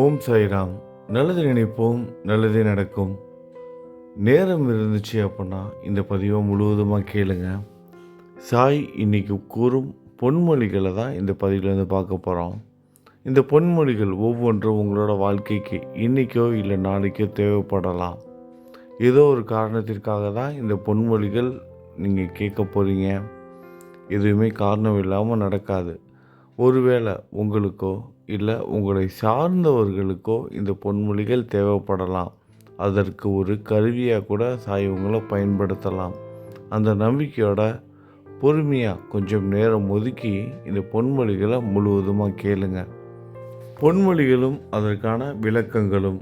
ஓம் சாய்ராம். நல்லது நினைப்போம் நல்லதே நடக்கும். நேரம் இருந்துச்சு அப்படின்னா இந்த பதிவை முழுவதுமாக கேளுங்க. சாய் இன்னைக்கு கூறும் பொன்மொழிகளை தான் இந்த பதிவில் வந்து பார்க்க போகிறோம் இந்த பொன்மொழிகள் ஒவ்வொன்றும் உங்களோட வாழ்க்கைக்கு இன்றைக்கோ இல்லை நாளைக்கோ தேவைப்படலாம். ஏதோ ஒரு காரணத்திற்காக தான் இந்த பொன்மொழிகள் நீங்கள் கேட்க போகிறீங்க எதுவுமே காரணம் இல்லாமல் நடக்காது. ஒருவேளை உங்களுக்கோ இல்லை உங்களை சார்ந்தவர்களுக்கோ இந்த பொன்மொழிகள் தேவைப்படலாம். அதற்கு ஒரு கருவியாக கூட சாய்வங்களை பயன்படுத்தலாம். அந்த நம்பிக்கையோட பொறுமையாக கொஞ்சம் நேரம் ஒதுக்கி இந்த பொன்மொழிகளை முழுவதுமாக கேளுங்க. பொன்மொழிகளும் அதற்கான விளக்கங்களும்.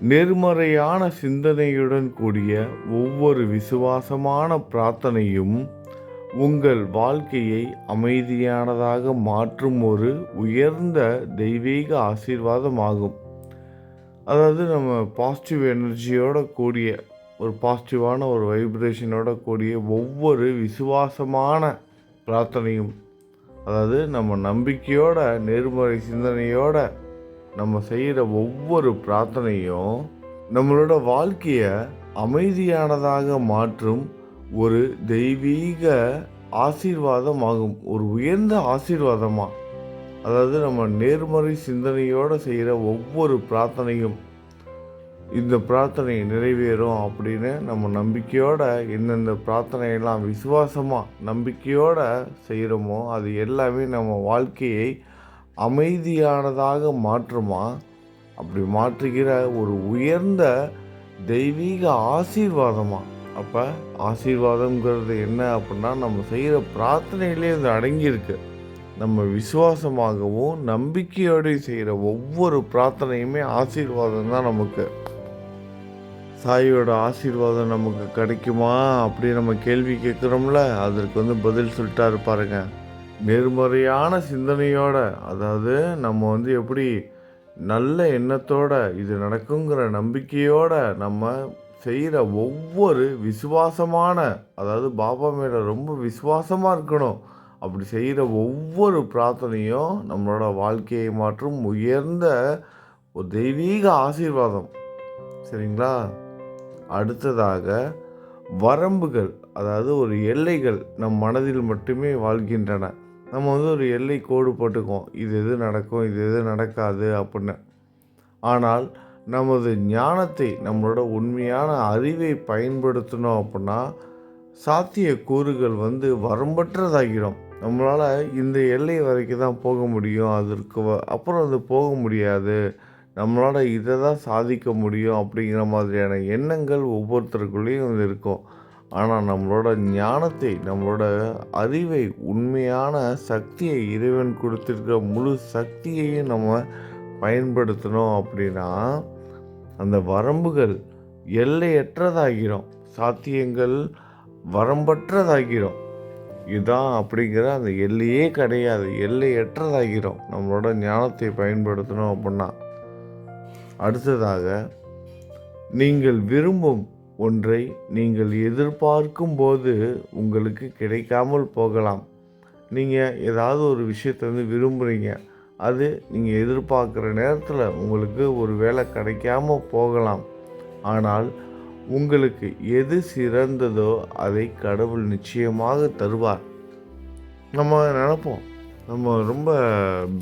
நேர்மறையான சிந்தனையுடன் கூடிய ஒவ்வொரு விசுவாசமான பிரார்த்தனையும் உங்கள் வாழ்க்கையை அமைதியானதாக மாற்றும் ஒரு உயர்ந்த தெய்வீக ஆசீர்வாதமாகும். அதாவது நம்ம பாசிட்டிவ் எனர்ஜியோட கூடிய ஒரு பாசிட்டிவான ஒரு வைப்ரேஷனோட கூடிய ஒவ்வொரு விசுவாசமான பிரார்த்தனையும் அதாவது நம்ம நம்பிக்கையோட நேர்மறை சிந்தனையோட நம்ம செய்கிற ஒவ்வொரு பிரார்த்தனையும் நம்மளோட வாழ்க்கையை அமைதியானதாக மாற்றும் ஒரு தெய்வீக ஆசீர்வாதமாகும். ஒரு உயர்ந்த ஆசீர்வாதமாக அதாவது நம்ம நேர்மறை சிந்தனையோடு செய்கிற ஒவ்வொரு பிரார்த்தனையும் இந்த பிரார்த்தனை நிறைவேறும் அப்படின்னு நம்ம நம்பிக்கையோட எந்தெந்த பிரார்த்தனையெல்லாம் விசுவாசமாக நம்பிக்கையோட செய்கிறோமோ அது எல்லாமே நம்ம வாழ்க்கையை அமைதியானதாக மாற்றுமா? அப்படி மாற்றுகிற ஒரு உயர்ந்த தெய்வீக ஆசீர்வாதமாக அப்போ ஆசீர்வாதம்ங்கிறது என்ன அப்படின்னா நம்ம செய்கிற பிரார்த்தனையிலே அது அடங்கியிருக்கு. நம்ம விசுவாசமாகவும் நம்பிக்கையோடையும் செய்கிற ஒவ்வொரு பிரார்த்தனையுமே ஆசீர்வாதம் தான் நமக்கு. சாயோட ஆசீர்வாதம் நமக்கு கிடைக்குமா அப்படி நம்ம கேள்வி கேட்குறோம்ல அதற்கு வந்து பதில் சொல்லிட்டாரு பாருங்க. நேர்மறையான சிந்தனையோட அதாவது நம்ம வந்து எப்படி நல்ல எண்ணத்தோட இது நடக்குங்கிற நம்பிக்கையோட நம்ம செய்கிற ஒவ்வொரு விசுவாசமான அதாவது பாபா மேலே ரொம்ப விசுவாசமாக இருக்கணும். அப்படி செய்கிற ஒவ்வொரு பிரார்த்தனையும் நம்மளோட வாழ்க்கையை மாற்றும் உயர்ந்த ஒரு தெய்வீக ஆசீர்வாதம். சரிங்களா? அடுத்ததாக வரம்புகள் அதாவது ஒரு எல்லைகள் நம் மனதில் மட்டுமே வாழ்கின்றன. நம்ம வந்து ஒரு எல்லை கோடு போட்டுக்குவோம். இது எது நடக்கும் இது எது நடக்காது அப்படின்னு. ஆனால் நமது ஞானத்தை நம்மளோட உண்மையான அறிவை பயன்படுத்தினோம் அப்படின்னா சாத்திய கூறுகள் வந்து வரம்பற்றதாகிடும். நம்மளால் இந்த எல்லை வரைக்கும் தான் போக முடியும். அதற்கு வ- அப்புறம் அது போக முடியாது. நம்மளால் இதை தான் சாதிக்க முடியும் அப்படிங்கிற மாதிரியான எண்ணங்கள் ஒவ்வொருத்தருக்குள்ளேயும் வந்து இருக்கும். ஆனால் நம்மளோட ஞானத்தை நம்மளோட அறிவை உண்மையான சக்தியை இறைவன் கொடுத்துருக்க முழு சக்தியையும் நம்ம பயன்படுத்தணும் அப்படின்னா அந்த வரம்புகள் எல்லையற்றதாகிறோம். சாத்தியங்கள் வரம்பற்றதாகிறோம். இதுதான் அப்படிங்கிற அந்த எல்லையே கிடையாது. எல்லையற்றதாகிறோம். நம்மளோட ஞானத்தை பயன்படுத்தணும் அப்படின்னா. அடுத்ததாக நீங்கள் விரும்பும் ஒன்றை நீங்கள் எதிர்பார்க்கும் போது உங்களுக்கு கிடைக்காமல் போகலாம். நீங்கள் ஏதாவது ஒரு விஷயத்தை வந்து விரும்புகிறீங்க அது நீங்கள் எதிர்பார்க்குற நேரத்தில் உங்களுக்கு ஒரு வேலை கிடைக்காம போகலாம். ஆனால் உங்களுக்கு எது சிறந்ததோ அதை கடவுள் நிச்சயமாக தருவார். நம்ம நினப்போம் நம்ம ரொம்ப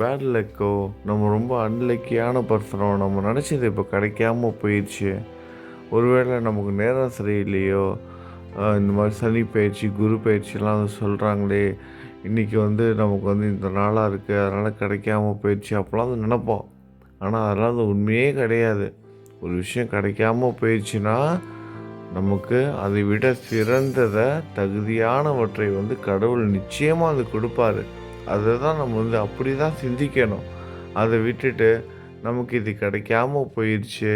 பேட் லக்கோ நம்ம ரொம்ப அன்லக்கியான பர்சனோ நம்ம நினச்சது இப்போ கிடைக்காம போயிடுச்சு ஒருவேளை நமக்கு நேரம் சரியில்லையோ இந்த மாதிரி சனி பயிற்சி குரு பயிற்சிலாம் வந்து சொல்கிறாங்களே இன்றைக்கி வந்து நமக்கு வந்து இந்த நாளாக இருக்குது அதனால் கிடைக்காம போயிடுச்சு அப்போலாம் வந்து நினைப்போம். ஆனால் அதெல்லாம் வந்து உண்மையே கிடையாது. ஒரு விஷயம் கிடைக்காம போயிடுச்சுன்னா நமக்கு அதை விட சிறந்ததை தகுதியானவற்றை வந்து கடவுள் நிச்சயமாக அது கொடுப்பாரு. அதை தான் நம்ம வந்து அப்படி தான் சிந்திக்கணும். அதை விட்டுட்டு நமக்கு இது கிடைக்காம போயிடுச்சு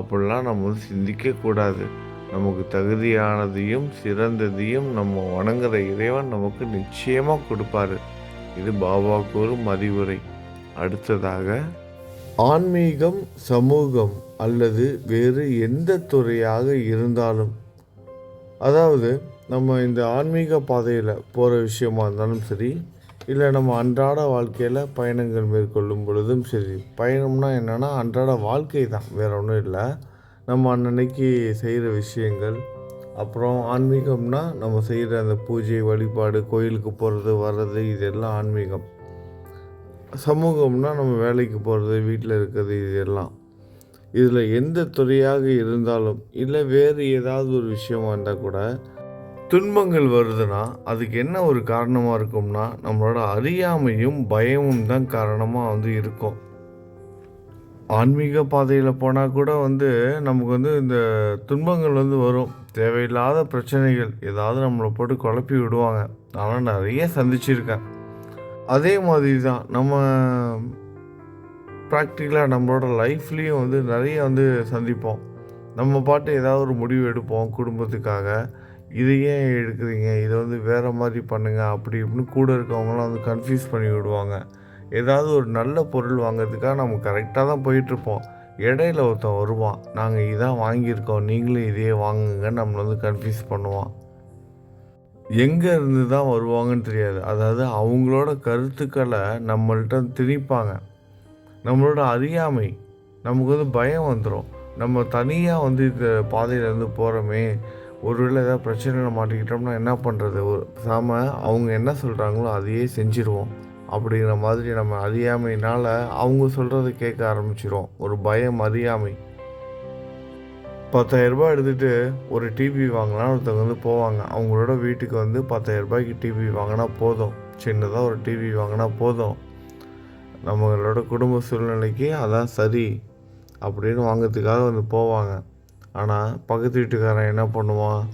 அப்படிலாம் நம்ம வந்து சிந்திக்கக்கூடாது. நமக்கு தகுதியானதையும் சிறந்ததையும் நம்ம வணங்குற இறைவன் நமக்கு நிச்சயமாக கொடுப்பாரு. இது பாபா கூறும் அறிவுரை. அடுத்ததாக ஆன்மீகம் சமூகம் அல்லது வேறு எந்த துறையாக இருந்தாலும் அதாவது நம்ம இந்த ஆன்மீக பாதையில் போகிற விஷயமா இருந்தாலும் சரி இல்லை நம்ம அன்றாட வாழ்க்கையில் பயணங்கள் மேற்கொள்ளும் பொழுதும் சரி பயணம்னா என்னென்னா அன்றாட வாழ்க்கை தான் வேறு ஒன்றும் இல்லை. நம்ம அன்னன்னைக்கு செய்கிற விஷயங்கள் அப்புறம் ஆன்மீகம்னா நம்ம செய்கிற அந்த பூஜை வழிபாடு கோயிலுக்கு போகிறது வர்றது இதெல்லாம் ஆன்மீகம். சமூகம்னா நம்ம வேலைக்கு போகிறது வீட்டில் இருக்கிறது இதெல்லாம். இதில் எந்த துறையாக இருந்தாலும் இல்லை வேறு ஏதாவது ஒரு விஷயமா இருந்தால் கூட துன்பங்கள் வருதுன்னா அதுக்கு என்ன ஒரு காரணமாக இருக்கும்னா நம்மளோட அறியாமையும் பயமும் தான் காரணமாக வந்து இருக்கும். ஆன்மீக பாதையில் போனால் கூட வந்து நமக்கு வந்து இந்த துன்பங்கள் வந்து வரும். தேவையில்லாத பிரச்சனைகள் ஏதாவது நம்மளை போட்டு குழப்பி விடுவாங்க. ஆனால் நிறைய சந்திச்சிருக்கேன். அதே மாதிரி தான் நம்ம ப்ராக்டிக்கலாக நம்மளோட லைஃப்லேயும் வந்து நிறைய வந்து சந்திப்போம். நம்ம பாட்டு ஏதாவது ஒரு முடிவு எடுப்போம் குடும்பத்துக்காக. இது ஏன் எடுக்கிறீங்க? இதை வந்து வேறு மாதிரி பண்ணுங்கள் அப்படி இப்படின்னு கூட இருக்கவங்களாம் வந்து கன்ஃபியூஸ் பண்ணி விடுவாங்க. ஏதாவது ஒரு நல்ல பொருள் வாங்குறதுக்காக நம்ம கரெக்டாக தான் போயிட்டுருப்போம். இடையில ஒருத்தன் வருவான். நாங்கள் இதான் வாங்கியிருக்கோம். நீங்களும் இதே வாங்குங்கன்னு நம்மளை வந்து கன்ஃபியூஸ் பண்ணுவான். எங்கே இருந்து தான் வருவாங்கன்னு தெரியாது. அதாவது அவங்களோட கருத்துக்களை நம்மள்கிட்ட திணிப்பாங்க. நம்மளோட அறியாமை நமக்கு வந்து பயம் வந்துடும் நம்ம தனியாக வந்து இந்த பாதையிலேருந்து போகிறோமே ஒருவேளை ஏதாவது பிரச்சனையில் மாட்டிக்கிட்டோம்னா என்ன பண்ணுறது ஒரு சாம அவங்க என்ன சொல்கிறாங்களோ அதையே செஞ்சிருவோம். அப்படிங்கிற மாதிரி நம்ம அறியாமையினால் அவங்க சொல்கிறத கேட்க ஆரம்பிச்சிடும் ஒரு பயம் அறியாமை. பத்தாயிரரூபா எடுத்துகிட்டு ஒரு டிவி வாங்கினா ஒருத்தவங்க வந்து போவாங்க. அவங்களோட வீட்டுக்கு வந்து பத்தாயிரரூபாய்க்கு டிவி வாங்கினா போதும். சின்னதாக ஒரு டிவி வாங்கினா போதும். நம்மளோட குடும்ப சூழ்நிலைக்கு அதான் சரி அப்படின்னு வாங்கிறதுக்காக வந்து போவாங்க. ஆனால் பக்கத்து வீட்டுக்காரன் என்ன பண்ணுவான்?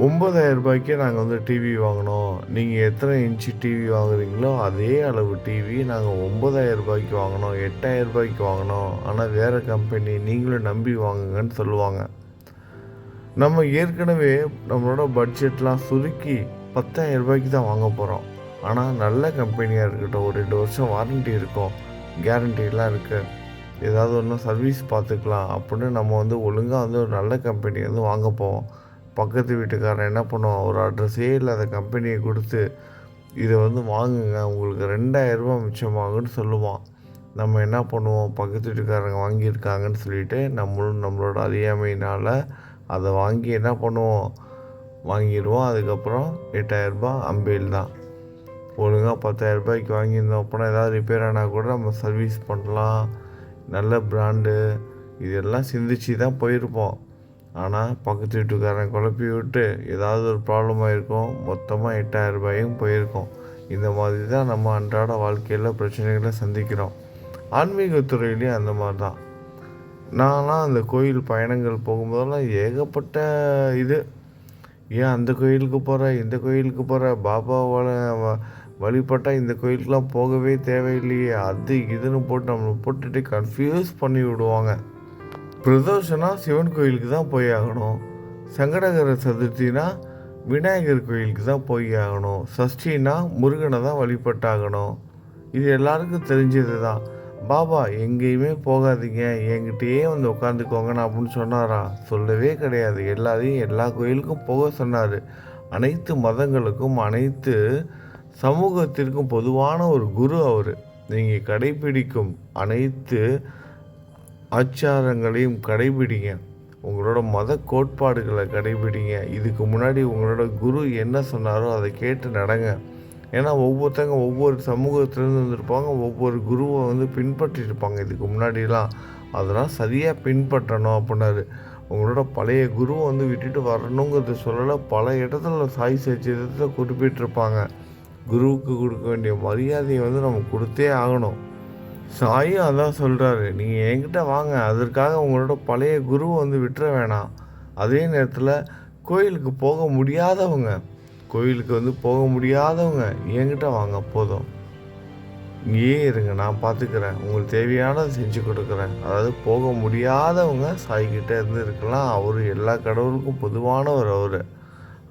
ஒம்பதாயிரம் ரூபாய்க்கே நாங்கள் வந்து டிவி வாங்கினோம். நீங்கள் எத்தனை இன்ச்சு டிவி வாங்குறீங்களோ அதே அளவு டிவி நாங்கள் ஒம்பதாயிரம் ரூபாய்க்கு வாங்கினோம். எட்டாயிரம் ரூபாய்க்கு வாங்கினோம். ஆனால் வேறு கம்பெனி நீங்களும் நம்பி வாங்குங்கன்னு சொல்லுவாங்க. நம்ம ஏற்கனவே நம்மளோட பட்ஜெட்லாம் சுருக்கி பத்தாயிரம் ரூபாய்க்கு தான் வாங்க போகிறோம் ஆனால் நல்ல கம்பெனியாக இருக்கட்டும் ஒரு ரெண்டு வருஷம் வாரண்ட்டி இருக்கும். கேரண்டிலாம் இருக்குது ஏதாவது ஒன்றும் சர்வீஸ் பார்த்துக்கலாம் அப்படின்னு நம்ம வந்து ஒழுங்காக வந்து ஒரு நல்ல கம்பெனி வந்து வாங்க போவோம். பக்கத்து வீட்டுக்காரன் என்ன பண்ணுவான்? ஒரு அட்ரஸே இல்லாத கம்பெனியை கொடுத்து இதை வந்து வாங்குங்க. உங்களுக்கு ரெண்டாயிரரூபா மிச்சமாகுன்னு சொல்லுவான். நம்ம என்ன பண்ணுவோம்? பக்கத்து வீட்டுக்காரங்க வாங்கியிருக்காங்கன்னு சொல்லிட்டு நம்மளும் நம்மளோட அறியாமையினால் அதை வாங்கி என்ன பண்ணுவோம்? வாங்கிடுவோம். அதுக்கப்புறம் எட்டாயிரரூபா அம்பேல் தான். ஒழுங்காக பத்தாயிரரூபாய்க்கு வாங்கியிருந்தோம். அப்படின்னா ஏதாவது ரிப்பேர் ஆனால் கூட நம்ம சர்வீஸ் பண்ணலாம். நல்ல பிராண்டு இதெல்லாம் சிந்திச்சு தான் போயிருப்போம். ஆனால் பக்கத்து வீட்டுக்காரன் குழப்பி விட்டு ஏதாவது ஒரு ப்ராப்ளம் ஆகிருக்கும் மொத்தமாக எட்டாயிரம் ரூபாயும் போயிருக்கும். இந்த மாதிரி தான் நம்ம அன்றாட வாழ்க்கையில் பிரச்சனைகளை சந்திக்கிறோம். ஆன்மீகத்துறையிலையும் அந்த மாதிரி தான் நான்லாம் அந்த கோயில் பயணங்கள் போகும்போதெல்லாம் ஏகப்பட்ட இது. ஏன் அந்த கோயிலுக்கு போகிற இந்த கோயிலுக்கு போகிற பாபாவால் வழிபட்டால் இந்த கோயிலுக்கெலாம் போகவே தேவையில்லையே. அது இதுன்னு போட்டு நம்மளை போட்டுட்டு கன்ஃபியூஸ் பண்ணி விடுவாங்க. பிரதோஷனா சிவன் கோயிலுக்கு தான் போய் ஆகணும். சங்கடகர சதுர்த்தினா விநாயகர் கோயிலுக்கு தான் போய் ஆகணும். சஷ்டினா முருகனை தான் வழிபட்டாகணும். இது எல்லாருக்கும் தெரிஞ்சது தான். பாபா எங்கேயுமே போகாதீங்க. என்கிட்டயே வந்து உட்காந்துக்கோங்கன்னு அப்படின்னு சொன்னாரா? சொல்லவே கிடையாது. எல்லாரையும் எல்லா கோயிலுக்கும் போக சொன்னார். அனைத்து மதங்களுக்கும் அனைத்து சமூகத்திற்கும் பொதுவான ஒரு குரு அவர். நீங்கள் கடைபிடிக்கும் அனைத்து ஆச்சாரங்களையும் கடைபிடிங்க. உங்களோட மத கோட்பாடுகளை கடைபிடிங்க. இதுக்கு முன்னாடி உங்களோட குரு என்ன சொன்னாரோ அதை கேட்டு நடங்க. ஏன்னா ஒவ்வொருத்தங்க ஒவ்வொரு சமூகத்திலேருந்து வந்திருப்பாங்க. ஒவ்வொரு குருவை வந்து பின்பற்றிருப்பாங்க. இதுக்கு முன்னாடிலாம் அதெல்லாம் சரியாக பின்பற்றணும் அப்படின்னாரு. உங்களோட பழைய குருவை வந்து விட்டுட்டு வரணுங்கிறது சொல்லலை. பல இடத்துல சாய் சச்சிதத்தை குறிப்பிட்டிருப்பாங்க. குருவுக்கு கொடுக்க வேண்டிய மரியாதையை வந்து நம்ம கொடுத்தே ஆகணும். சாயும் அதான் சொல்கிறாரு நீங்கள் என்கிட்ட வாங்க அதற்காக உங்களோட பழைய குருவை வந்து விட்டுற வேணாம். அதே நேரத்தில் கோயிலுக்கு போக முடியாதவங்க கோயிலுக்கு வந்து போக முடியாதவங்க என்கிட்ட வாங்க போதும். இங்கேயே இருங்க நான் பார்த்துக்கிறேன் உங்களுக்கு தேவையானதை செஞ்சு கொடுக்குறேன். அதாவது போக முடியாதவங்க சாய்கிட்ட இருந்து இருக்கலாம். அவர் எல்லா கடவுளுக்கும் பொதுவானவர் அவர்.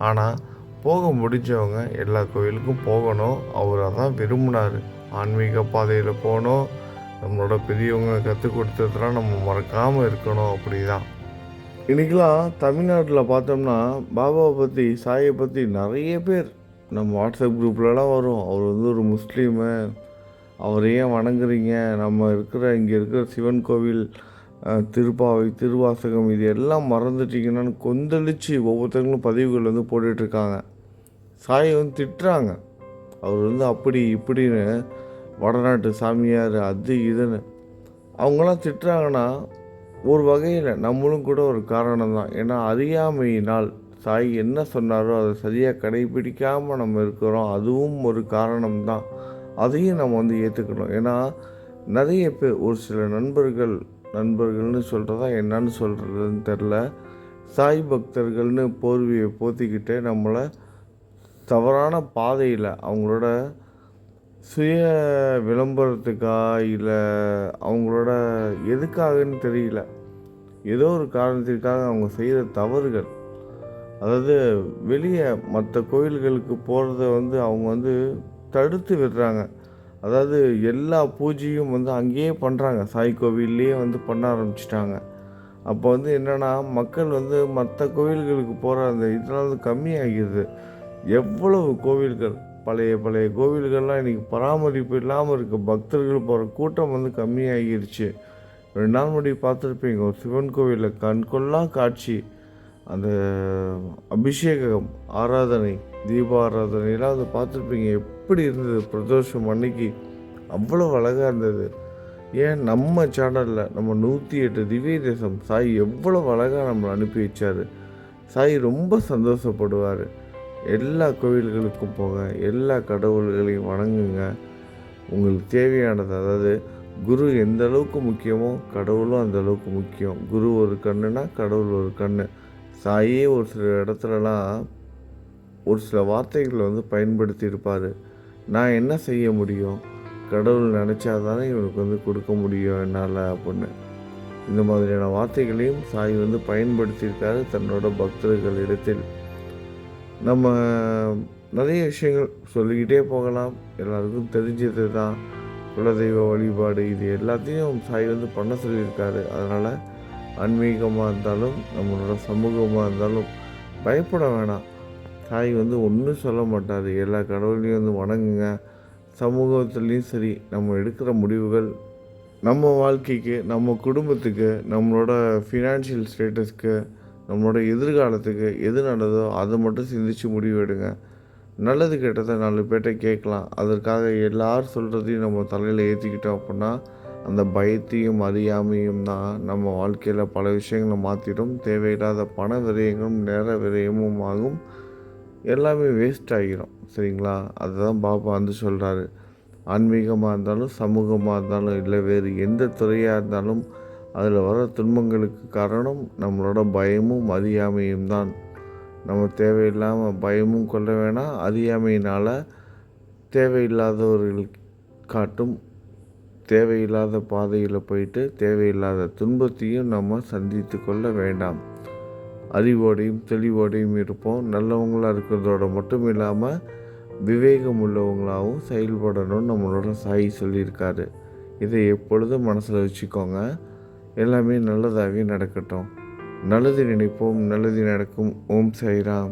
ஆனால் போக முடிஞ்சவங்க எல்லா கோயிலுக்கும் போகணும். அவர் அதான் விரும்பினார். ஆன்மீக பாதையில் போகணும். நம்மளோட பெரியவங்க கற்றுக் கொடுத்ததுலாம் நம்ம மறக்காமல் இருக்கணும் அப்படி தான் இன்றைக்கெலாம் தமிழ்நாட்டில் பார்த்தோம்னா பாபாவை பற்றி சாயை பற்றி நிறைய பேர் நம்ம வாட்ஸ்அப் குரூப்லலாம் வரும். அவர் வந்து ஒரு முஸ்லீமு. அவர் ஏன் வணங்குறீங்க? நம்ம இருக்கிற இங்கே இருக்கிற சிவன் கோவில் திருப்பாவை திருவாசகம் இது எல்லாம் மறந்துட்டீங்கன்னு கொந்தளிச்சு ஒவ்வொருத்தங்களும் பதிவுகள் வந்து போட்டுட்ருக்காங்க சாயை வந்து திட்டுறாங்க. அவர் வந்து அப்படி இப்படின்னு வடநாட்டு சாமியார் அது இதுன்னு. அவங்களாம் திட்டுறாங்கன்னா ஒரு வகையில் நம்மளும் கூட ஒரு காரணம் தான் ஏன்னா அறியாமையினால் சாய் என்ன சொன்னாரோ அதை சரியாக கடைபிடிக்காமல் நம்ம இருக்கிறோம். அதுவும் ஒரு காரணம் தான் அதையும் நம்ம வந்து ஏற்றுக்கணும் ஏன்னா நிறைய பேர் ஒரு சில நண்பர்கள் நண்பர்கள்னு சொல்கிறதா என்னன்னு சொல்கிறதுன்னு தெரில சாய் பக்தர்கள்னு போர்வியை போத்திக்கிட்டு நம்மளை தவறான பாதையில் அவங்களோட சுய விளம்பரத்துக்கா இல்லை அவங்களோட எதுக்காகன்னு தெரியல. ஏதோ ஒரு காரணத்திற்காக அவங்க செய்கிற தவறுகள். அதாவது வெளியே மற்ற கோயில்களுக்கு போகிறத வந்து அவங்க வந்து தடுத்து விடுறாங்க. அதாவது எல்லா பூஜையும் வந்து அங்கேயே பண்ணுறாங்க சாய் கோவில்லையே வந்து பண்ண ஆரம்பிச்சிட்டாங்க. அப்போ வந்து என்னென்னா மக்கள் வந்து மற்ற கோவில்களுக்கு போகிற அந்த இதெல்லாம் வந்து கம்மியாகிடுது. எவ்வளவு கோவில்கள் பழைய பழைய கோவில்கள்லாம் இன்றைக்கி பராமரிப்பு இல்லாமல் இருக்க. பக்தர்கள் போகிற கூட்டம் வந்து கம்மியாகிருச்சு. ரெண்டு நாள் முடி பார்த்துருப்பீங்க ஒரு சிவன் கோவிலில் கண்கொள்ளா காட்சி அந்த அபிஷேகம் ஆராதனை தீப அதை பார்த்துருப்பீங்க. எப்படி இருந்தது பிரதோஷம் அன்னைக்கு? அவ்வளோ அழகாக இருந்தது. ஏன் நம்ம சேனலில் நம்ம நூற்றி எட்டு திவ்ய தேசம் சாய் எவ்வளோ அழகாக நம்மளை அனுப்பி வச்சார். சாய் ரொம்ப சந்தோஷப்படுவார். எல்லா கோவில்களுக்கும் போங்க எல்லா கடவுள்களையும் வணங்குங்க. உங்களுக்கு தேவையானது அதாவது குரு எந்த அளவுக்கு முக்கியமோ கடவுளும் அந்த அளவுக்கு முக்கியம். குரு ஒரு கண்ணுனா கடவுள் ஒரு கண்ணு. சாயே ஒரு சில இடத்துலலாம் ஒரு சில வார்த்தைகளை வந்து பயன்படுத்தி இருப்பார் நான் என்ன செய்ய முடியும்? கடவுள் நினச்சாதானே இவனுக்கு வந்து கொடுக்க முடியும் என்னால் அப்படின்னு. இந்த மாதிரியான வார்த்தைகளையும் சாய் வந்து பயன்படுத்தியிருக்காரு தன்னோட பக்தர்களிடத்தில் நம்ம நிறைய விஷயங்கள் சொல்லிக்கிட்டே போகலாம். எல்லாருக்கும் தெரிஞ்சது தான் குலதெய்வ வழிபாடு இது எல்லாத்தையும் சாய் வந்து பண்ண சொல்லியிருக்காரு. அதனால் ஆன்மீகமாக இருந்தாலும் நம்மளோட சமூகமாக இருந்தாலும் பயப்பட வேணாம். சாய் வந்து ஒன்றும் சொல்ல மாட்டார். எல்லா கடவுளையும் வந்து வணங்குங்க. சமூகத்துலேயும் சரி நம்ம எடுக்கிற முடிவுகள் நம்ம வாழ்க்கைக்கு நம்ம குடும்பத்துக்கு நம்மளோட ஃபினான்ஷியல் ஸ்டேட்டஸ்க்கு நம்மளோட எதிர்காலத்துக்கு எது நல்லதோ அதை மட்டும் சிந்தித்து முடிவு எடுங்க நல்லது கெட்டதை நாலு பேர்ட்ட கேட்கலாம். அதற்காக எல்லாரும் சொல்கிறதையும் நம்ம தலையில் ஏற்றிக்கிட்டோம் அப்படின்னா அந்த பயத்தையும் அறியாமையும் தான் நம்ம வாழ்க்கையில் பல விஷயங்களை மாற்றிடும் தேவையில்லாத பண விரயங்களும் நேர விரயமும் ஆகும். எல்லாமே வேஸ்ட் ஆகிரும். சரிங்களா? அதுதான் பாபா வந்து சொல்கிறாரு ஆன்மீகமாக இருந்தாலும் சமூகமாக இருந்தாலும் இல்லை வேறு எந்த துறையாக இருந்தாலும் அதில் வர துன்பங்களுக்கு காரணம் நம்மளோட பயமும் அறியாமையும் தான். நம்ம தேவையில்லாமல் பயமும் கொள்ள வேணாம் அறியாமையினால் தேவையில்லாதவர்கள் காட்டும் தேவையில்லாத பாதையில் போயிட்டு தேவையில்லாத துன்பத்தையும் நம்ம சந்தித்து கொள்ள வேண்டாம். அறிவோடையும் தெளிவோடையும் இருப்போம். நல்லவங்களாக இருக்கிறதோட மட்டும் இல்லாமல் விவேகம் உள்ளவங்களாகவும் செயல்படணும்னு நம்மளோட சாய் சொல்லியிருக்காரு. இதை எப்பொழுதும் மனசில் வச்சுக்கோங்க. எல்லாமே நல்லதாகவே நடக்கட்டும். நல்லது நினைப்போம் நல்லது நடக்கும். ஓம் சாய்ராம்.